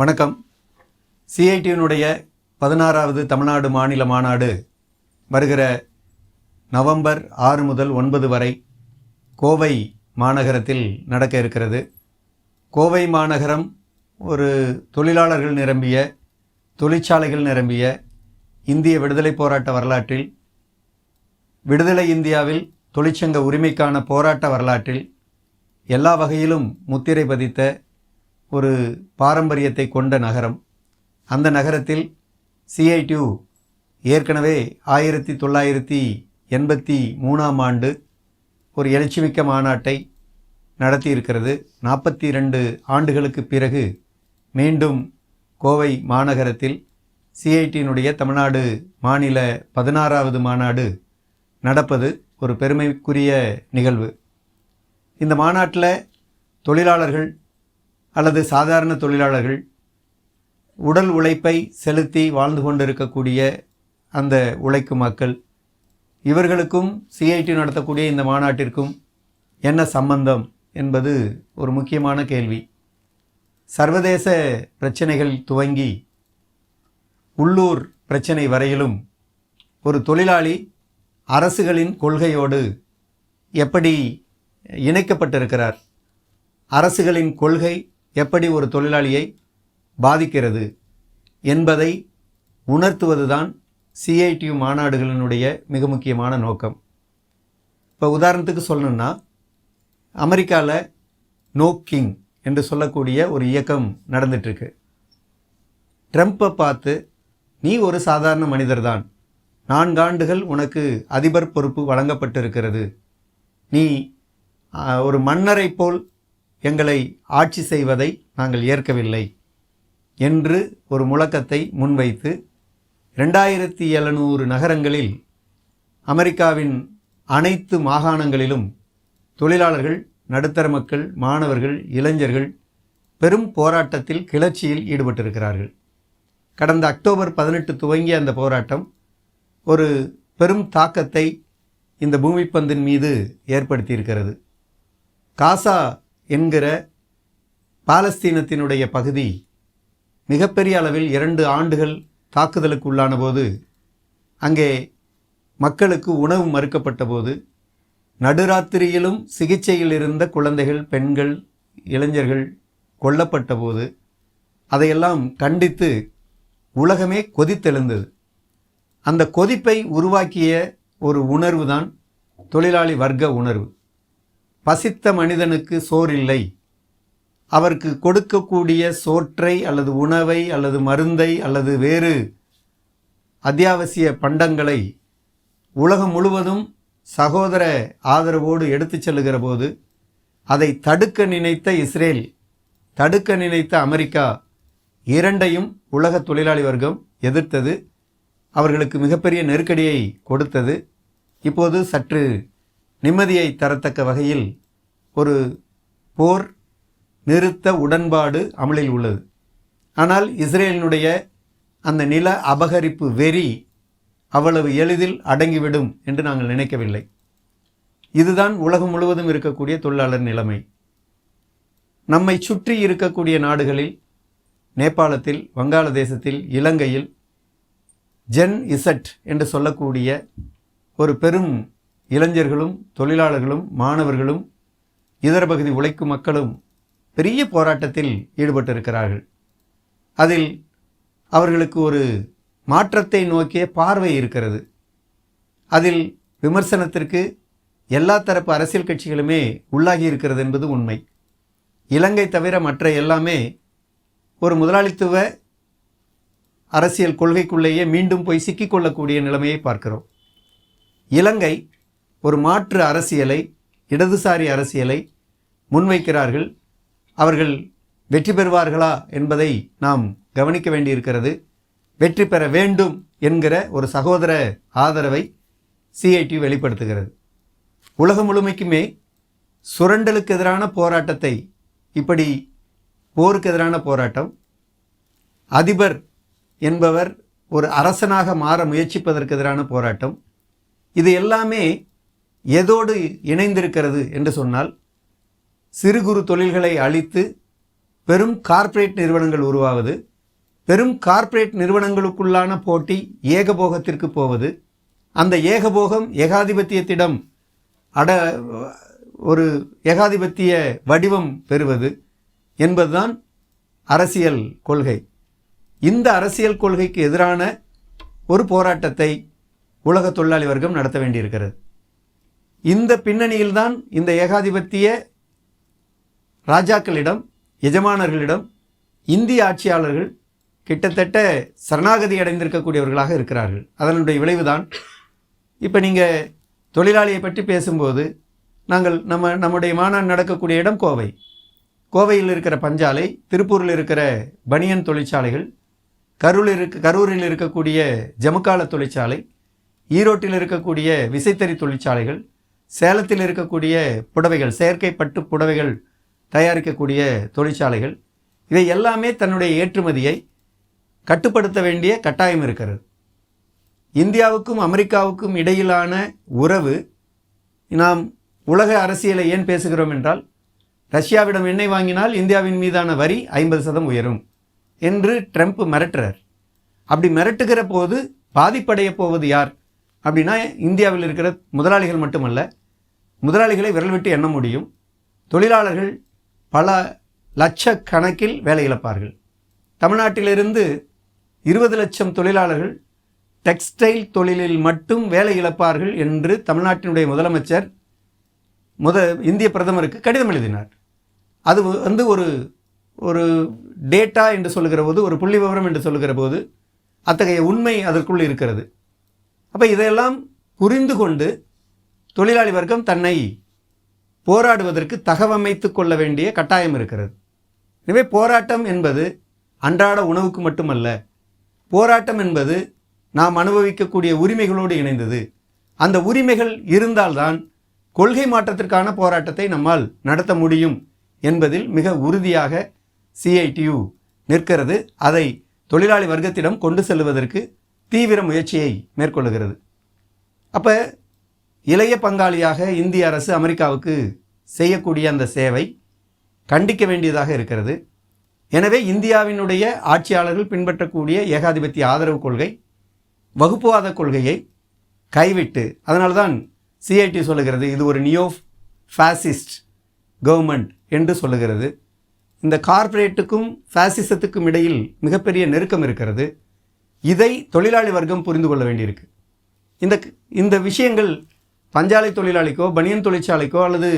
வணக்கம். சிஐடியினுடைய பதினாறாவது தமிழ்நாடு மாநில மாநாடு வருகிற நவம்பர் ஆறு முதல் ஒன்பது வரை கோவை மாநகரத்தில் நடக்க இருக்கிறது. கோவை மாநகரம் ஒரு தொழிலாளர்கள் நிரம்பிய தொழிற்சாலைகள் நிரம்பிய இந்திய விடுதலை போராட்ட வரலாற்றில் விடுதலை இந்தியாவில் தொழிற்சங்க உரிமைக்கான போராட்ட வரலாற்றில் எல்லா வகையிலும் முத்திரை பதித்த ஒரு பாரம்பரியத்தை கொண்ட நகரம். அந்த நகரத்தில் சிஐடியூ ஏற்கனவே ஆயிரத்தி தொள்ளாயிரத்தி எண்பத்தி மூணாம் ஆண்டு ஒரு எழுச்சிமிக்க மாநாட்டை நடத்தியிருக்கிறது. நாற்பத்தி ரெண்டு ஆண்டுகளுக்கு பிறகு மீண்டும் கோவை மாநகரத்தில் சிஐடியினுடைய தமிழ்நாடு மாநில பதினாறாவது மாநாடு நடப்பது ஒரு பெருமைக்குரிய நிகழ்வு. இந்த மாநாட்டில் தொழிலாளர்கள் அல்லது சாதாரண தொழிலாளர்கள் உடல் உழைப்பை செலுத்தி வாழ்ந்து கொண்டிருக்கக்கூடிய அந்த உழைக்கும் மக்கள் இவர்களுக்கும் சிஐடி நடத்தக்கூடிய இந்த மாநாட்டிற்கும் என்ன சம்பந்தம் என்பது ஒரு முக்கியமான கேள்வி. சர்வதேச பிரச்சனைகள் துவங்கி உள்ளூர் பிரச்சனை வரையிலும் ஒரு தொழிலாளி அரசுகளின் கொள்கையோடு எப்படி இணைக்கப்பட்டிருக்கிறார்? அரசுகளின் கொள்கை எப்படி ஒரு தொழிலாளியை பாதிக்கிறது என்பதை உணர்த்துவதுதான் சிஐடியு மாநாடுகளினுடைய மிக முக்கியமான நோக்கம். இப்போ உதாரணத்துக்கு சொல்லணும்னா அமெரிக்காவில் நோ கிங் என்று சொல்லக்கூடிய ஒரு இயக்கம் நடந்துட்டுருக்கு. ட்ரம்ப்பை பார்த்து நீ ஒரு சாதாரண மனிதர்தான். நான்காண்டுகள் உனக்கு அதிபர் பொறுப்பு வழங்கப்பட்டிருக்கிறது. நீ ஒரு மன்னரைப் போல் எங்களை ஆட்சி செய்வதை நாங்கள் ஏற்கவில்லை என்று ஒரு முழக்கத்தை முன்வைத்து ரெண்டாயிரத்தி எழுநூறு நகரங்களில் அமெரிக்காவின் அனைத்து மாகாணங்களிலும் தொழிலாளர்கள் நடுத்தர மக்கள் மாணவர்கள் இளைஞர்கள் பெரும் போராட்டத்தில் கிளர்ச்சியில் ஈடுபட்டிருக்கிறார்கள். கடந்த அக்டோபர் பதினெட்டு துவங்கிய அந்த போராட்டம் ஒரு பெரும் தாக்கத்தை இந்த பூமிப்பந்தின் மீது ஏற்படுத்தியிருக்கிறது. காசா என்கிற பாலஸ்தீனத்தினுடைய பகுதி மிகப்பெரிய அளவில் இரண்டு ஆண்டுகள் தாக்குதலுக்கு உள்ளான போது அங்கே மக்களுக்கு உணவு மறுக்கப்பட்ட போது நடுராத்திரியிலும் சிகிச்சையில் இருந்த குழந்தைகள் பெண்கள் இளைஞர்கள் கொல்லப்பட்ட போது அதையெல்லாம் கண்டித்து உலகமே கொதித்தெழுந்தது. அந்த கொதிப்பை உருவாக்கிய ஒரு உணர்வு தான் தொழிலாளி வர்க்க உணர்வு. பசித்த மனிதனுக்கு சோறில்லை. அவருக்கு கொடுக்கக்கூடிய சோற்றை அல்லது உணவை அல்லது மருந்தை அல்லது வேறு அத்தியாவசிய பண்டங்களை உலகம் முழுவதும் சகோதர ஆதரவோடு எடுத்துச் செல்லுகிற போது அதை தடுக்க நினைத்த இஸ்ரேல் தடுக்க நினைத்த அமெரிக்கா இரண்டையும் உலக தொழிலாளி வர்க்கம் எதிர்த்தது. அவர்களுக்கு மிகப்பெரிய நெருக்கடியை கொடுத்தது. இப்போது சற்று நிம்மதியை தரத்தக்க வகையில் ஒரு போர் நிறுத்த உடன்பாடு அமலில் உள்ளது. ஆனால் இஸ்ரேலினுடைய அந்த நில அபகரிப்பு வெறி அவ்வளவு எளிதில் அடங்கிவிடும் என்று நாங்கள் நினைக்கவில்லை. இதுதான் உலகம் முழுவதும் இருக்கக்கூடிய தொழிலாளர் நிலைமை. நம்மை சுற்றி இருக்கக்கூடிய நாடுகளில் நேபாளத்தில் வங்காளதேசத்தில் இலங்கையில் ஜென் இசட் என்று சொல்லக்கூடிய ஒரு பெரும் இளைஞர்களும் தொழிலாளர்களும் மாணவர்களும் இதர பகுதி உழைக்கும் மக்களும் பெரிய போராட்டத்தில் ஈடுபட்டிருக்கிறார்கள். அதில் அவர்களுக்கு ஒரு மாற்றத்தை நோக்கிய பார்வை இருக்கிறது. அதில் விமர்சனத்திற்கு எல்லா தரப்பு அரசியல் கட்சிகளுமே உள்ளாகி இருக்கிறது என்பது உண்மை. இலங்கை தவிர மற்ற எல்லாமே ஒரு முதலாளித்துவ அரசியல் கொள்கைக்குள்ளேயே மீண்டும் போய் சிக்கிக்கொள்ளக்கூடிய நிலைமையை பார்க்கிறோம். இலங்கை ஒரு மாற்று அரசியலை இடதுசாரி அரசியலை முன்வைக்கிறார்கள். அவர்கள் வெற்றி பெறுவார்களா என்பதை நாம் கவனிக்க வேண்டியிருக்கிறது. வெற்றி பெற வேண்டும் என்கிற ஒரு சகோதர ஆதரவை சிஐடி வெளிப்படுத்துகிறது. உலகம் முழுமைக்குமே சுரண்டலுக்கு எதிரான போராட்டத்தை இப்படி போருக்கு எதிரான போராட்டம். அதிபர் என்பவர் ஒரு அரசனாக மாற முயற்சிப்பதற்கு எதிரான போராட்டம். இது எல்லாமே எதோடு இணைந்திருக்கிறது என்று சொன்னால் சிறு குறு தொழில்களை அழித்து பெரும் கார்ப்பரேட் நிறுவனங்கள் உருவாவது பெரும் கார்ப்பரேட் நிறுவனங்களுக்குள்ளான போட்டி ஏகபோகத்திற்கு போவது அந்த ஏகபோகம் ஏகாதிபத்தியத்திடம் அட ஒரு ஏகாதிபத்திய வடிவம் பெறுவது என்பதுதான் அரசியல் கொள்கை. இந்த அரசியல் கொள்கைக்கு எதிரான ஒரு போராட்டத்தை உலக தொழிலாளி வர்க்கம் நடத்த வேண்டியிருக்கிறது. இந்த பின்னணியில்தான் இந்த ஏகாதிபத்திய ராஜாக்களிடம் எஜமானர்களிடம் இந்திய ஆட்சியாளர்கள் கிட்டத்தட்ட சரணாகதி அடைந்திருக்கக்கூடியவர்களாக இருக்கிறார்கள். அதனுடைய விளைவுதான் இப்போ நீங்கள் தொழிலாளியை பற்றி பேசும்போது நாங்கள் நம்ம நம்முடைய மாநாடு நடக்கக்கூடிய இடம் கோவை. கோவையில் இருக்கிற பஞ்சாலை திருப்பூரில் இருக்கிற பனியன் தொழிற்சாலைகள் கரூரில் இருக்க கரூரில் இருக்கக்கூடிய ஜமுக்கால தொழிற்சாலை ஈரோட்டில் இருக்கக்கூடிய விசைத்தறி தொழிற்சாலைகள் சேலத்தில் இருக்கக்கூடிய புடவைகள் செயற்கை பட்டு புடவைகள் தயாரிக்கக்கூடிய தொழிற்சாலைகள் இவை எல்லாமே தன்னுடைய ஏற்றுமதியை கட்டுப்படுத்த வேண்டிய கட்டாயம் இருக்கிறது. இந்தியாவுக்கும் அமெரிக்காவுக்கும் இடையிலான உறவு நாம் உலக அரசியலை ஏன் பேசுகிறோம் என்றால் ரஷ்யாவிடம் எண்ணெய் வாங்கினால் இந்தியாவின் மீதான வரி ஐம்பது சதம் உயரும் என்று ட்ரம்ப் மிரட்டுறார். அப்படி மிரட்டுகிற போது பாதிப்படைய போவது யார்? அப்படின்னா இந்தியாவில் இருக்கிற முதலாளிகள் மட்டுமல்ல முதலாளிகளை விரல் விட்டு எண்ண முடியும். தொழிலாளர்கள் பல லட்சக்கணக்கில் வேலை இழப்பார்கள். தமிழ்நாட்டிலிருந்து இருபது லட்சம் தொழிலாளர்கள் டெக்ஸ்டைல் தொழிலில் மட்டும் வேலை இழப்பார்கள் என்று தமிழ்நாட்டினுடைய முதலமைச்சர் முத இந்திய பிரதமருக்கு கடிதம் எழுதினார். அது வந்து ஒரு ஒரு டேட்டா என்று சொல்லுகிற போது ஒரு புள்ளி விவரம் என்று சொல்லுகிற போது அத்தகைய உண்மை அதற்குள் இருக்கிறது. அப்போ இதையெல்லாம் புரிந்து கொண்டு தொழிலாளி வர்க்கம் தன்னை போராடுவதற்கு தகவமைத்து கொள்ள வேண்டிய கட்டாயம் இருக்கிறது. எனவே போராட்டம் என்பது அன்றாட உணவுக்கு மட்டுமல்ல போராட்டம் என்பது நாம் அனுபவிக்கக்கூடிய உரிமைகளோடு இணைந்தது. அந்த உரிமைகள் இருந்தால்தான் கொள்கை மாற்றத்திற்கான போராட்டத்தை நம்மால் நடத்த முடியும் என்பதில் மிக உறுதியாக சிஐடியு நிற்கிறது. அதை தொழிலாளி வர்க்கத்திடம் கொண்டு செல்வதற்கு தீவிர முயற்சியை மேற்கொள்ளுகிறது. அப்போ இளைய பங்காளியாக இந்திய அரசு அமெரிக்காவுக்கு செய்யக்கூடிய அந்த சேவை கண்டிக்க வேண்டியதாக இருக்கிறது. எனவே இந்தியாவினுடைய ஆட்சியாளர்கள் பின்பற்றக்கூடிய ஏகாதிபத்திய ஆதரவு கொள்கை வகுப்புவாத கொள்கையை கைவிட்டு அதனால்தான் சிஐடி சொல்லுகிறது. இது ஒரு நியோ ஃபேசிஸ்ட் கவர்மெண்ட் என்று சொல்லுகிறது. இந்த கார்ப்பரேட்டுக்கும் ஃபேசிசத்துக்கும் இடையில் மிகப்பெரிய நெருக்கம் இருக்கிறது. இதை தொழிலாளி வர்க்கம் புரிந்து கொள்ள வேண்டியிருக்கு. இந்த இந்த விஷயங்கள் பஞ்சாலை தொழிலாளிக்கோ பனியன் தொழிற்சாலைக்கோ அல்லது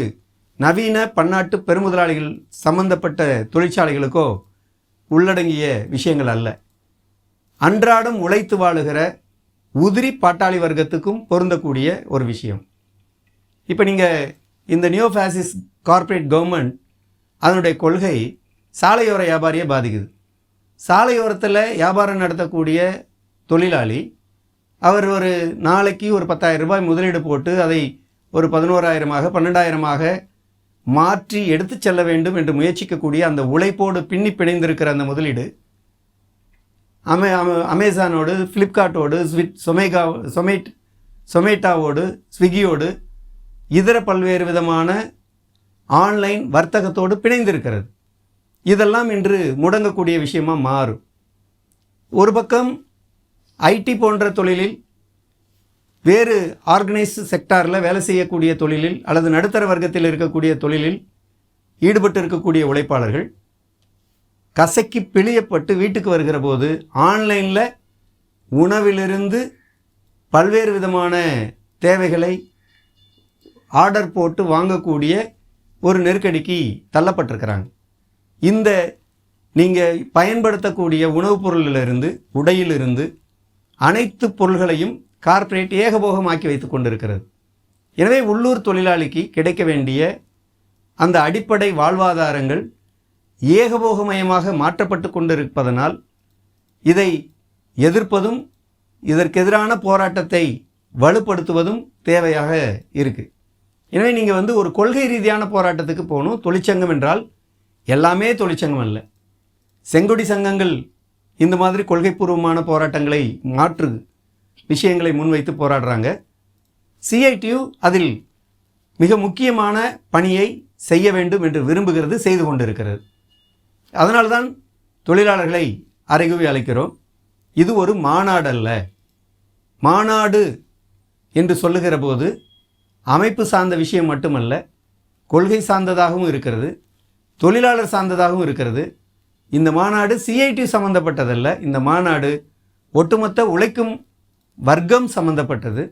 நவீன பன்னாட்டு பெருமுதலாளிகள் சம்பந்தப்பட்ட தொழிற்சாலைகளுக்கோ உள்ளடங்கிய விஷயங்கள் அல்ல. அன்றாடம் உழைத்து வாழுகிற உதிரி பாட்டாளி வர்க்கத்துக்கும் பொருந்தக்கூடிய ஒரு விஷயம். இப்போ நீங்கள் இந்த நியோ ஃபேசிஸ் கார்ப்பரேட் கவர்மெண்ட் அதனுடைய கொள்கை சாலையோர வியாபாரியை பாதிக்குது. சாலையோரத்தில் வியாபாரம் நடத்தக்கூடிய தொழிலாளி அவர் ஒரு நாளைக்கு ஒரு பத்தாயிரம் ரூபாய் முதலீடு போட்டு அதை ஒரு பதினோராயிரமாக பன்னெண்டாயிரமாக மாற்றி எடுத்து செல்ல வேண்டும் என்று முயற்சிக்கக்கூடிய அந்த உழைப்போடு பின்னி பிணைந்திருக்கிற அந்த முதலீடு அமே அம- அமேசானோடு ஃப்ளிப்கார்ட்டோடு ஸ்விட் சொமேகா சொமேட் சொமேட்டாவோடு ஸ்விக்கியோடு இதர பல்வேறு விதமான ஆன்லைன் வர்த்தகத்தோடு பிணைந்திருக்கிறது. இதெல்லாம் இன்று முடங்கக்கூடிய விஷயமாக மாறும். ஒரு பக்கம் ஐடி போன்ற தொழிலில் வேறு ஆர்கனைஸ்டு செக்டாரில் வேலை செய்யக்கூடிய தொழிலில் அல்லது நடுத்தர வர்க்கத்தில் இருக்கக்கூடிய தொழிலில் ஈடுபட்டு இருக்கக்கூடிய உழைப்பாளர்கள் கசக்கி பிழியப்பட்டு வீட்டுக்கு வருகிற போது ஆன்லைனில் உணவிலிருந்து பல்வேறு விதமான தேவைகளை ஆர்டர் போட்டு வாங்கக்கூடிய ஒரு நெருக்கடிக்கு தள்ளப்பட்டிருக்கிறாங்க. இந்த நீங்கள் பயன்படுத்தக்கூடிய உணவுப் பொருளிலிருந்து உடையிலிருந்து அனைத்து பொருள்களையும் கார்ப்பரேட் ஏகபோகமாக்கி வைத்து கொண்டிருக்கிறது. எனவே உள்ளூர் தொழிலாளிக்கு கிடைக்க வேண்டிய அந்த அடிப்படை வாழ்வாதாரங்கள் ஏகபோகமயமாக மாற்றப்பட்டு கொண்டிருப்பதனால் இதை எதிர்ப்பதும் இதற்கெதிரான போராட்டத்தை வலுப்படுத்துவதும் தேவையாக இருக்குது எனவே நீங்கள் வந்து ஒரு கொள்கை ரீதியான போராட்டத்துக்கு போகணும். தொழிற்சங்கம் என்றால் எல்லாமே தொழிற்சங்கம் அல்ல. செங்கொடி சங்கங்கள் இந்த மாதிரி கொள்கைப்பூர்வமான போராட்டங்களை மாற்று விஷயங்களை முன்வைத்து போராடுறாங்க. சிஐடியு அதில் மிக முக்கியமான பணியை செய்ய வேண்டும் என்று விரும்புகிறது செய்து கொண்டிருக்கிறது. அதனால்தான் தொழிலாளர்களை அறைகுவி அழைக்கிறோம். இது ஒரு மாநாடு அல்ல மாநாடு என்று சொல்லுகிற போது அமைப்பு சார்ந்த விஷயம் மட்டுமல்ல கொள்கை சார்ந்ததாகவும் இருக்கிறது தொழிலாளர் சார்ந்ததாகவும் இருக்கிறது. இந்த மாநாடு சிஐடி சம்மந்தப்பட்டதல்ல இந்த மாநாடு ஒட்டுமொத்த உழைக்கும் வர்க்கம் சம்மந்தப்பட்டது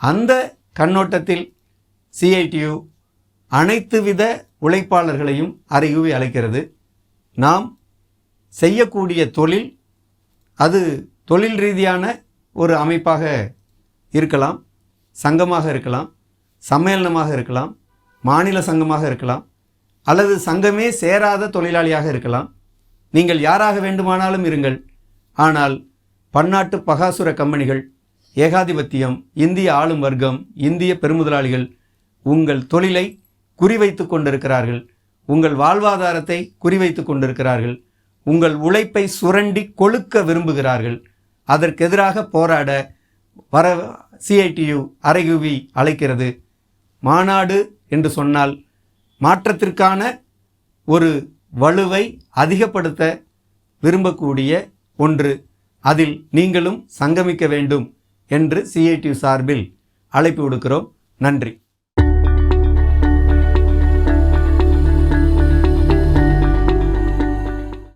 அந்த கண்ணோட்டத்தில் சிஐடியு அனைத்து வித உழைப்பாளர்களையும் அறிகுவி அழைக்கிறது. நாம் செய்யக்கூடிய தொழில் அது தொழில் ரீதியான ஒரு அமைப்பாக இருக்கலாம் சங்கமாக இருக்கலாம் சம்மேளனமாக இருக்கலாம் மாநில சங்கமாக இருக்கலாம் அல்லது சங்கமே சேராத தொழிலாளியாக இருக்கலாம். நீங்கள் யாராக வேண்டுமானாலும் இருங்கள். ஆனால் பன்னாட்டு பகாசுர கம்பெனிகள் ஏகாதிபத்தியம் இந்திய ஆளும் வர்க்கம் இந்திய பெருமுதலாளிகள் உங்கள் தொழிலை குறிவைத்து கொண்டிருக்கிறார்கள். உங்கள் வாழ்வாதாரத்தை குறிவைத்து கொண்டிருக்கிறார்கள். உங்கள் உழைப்பை சுரண்டி கொழுக்க விரும்புகிறார்கள். அதற்கெதிராக போராட வர சிஐடியு அரைகுவி அழைக்கிறது. மாநாடு என்று சொன்னால் மாற்றத்திற்கான ஒரு வலுவை அதிகப்படுத்த விரும்பக்கூடிய ஒன்று. அதில் நீங்களும் சங்கமிக்க வேண்டும் என்று சிஐடி சார்பில் அழைப்பு விடுக்கிறோம். நன்றி.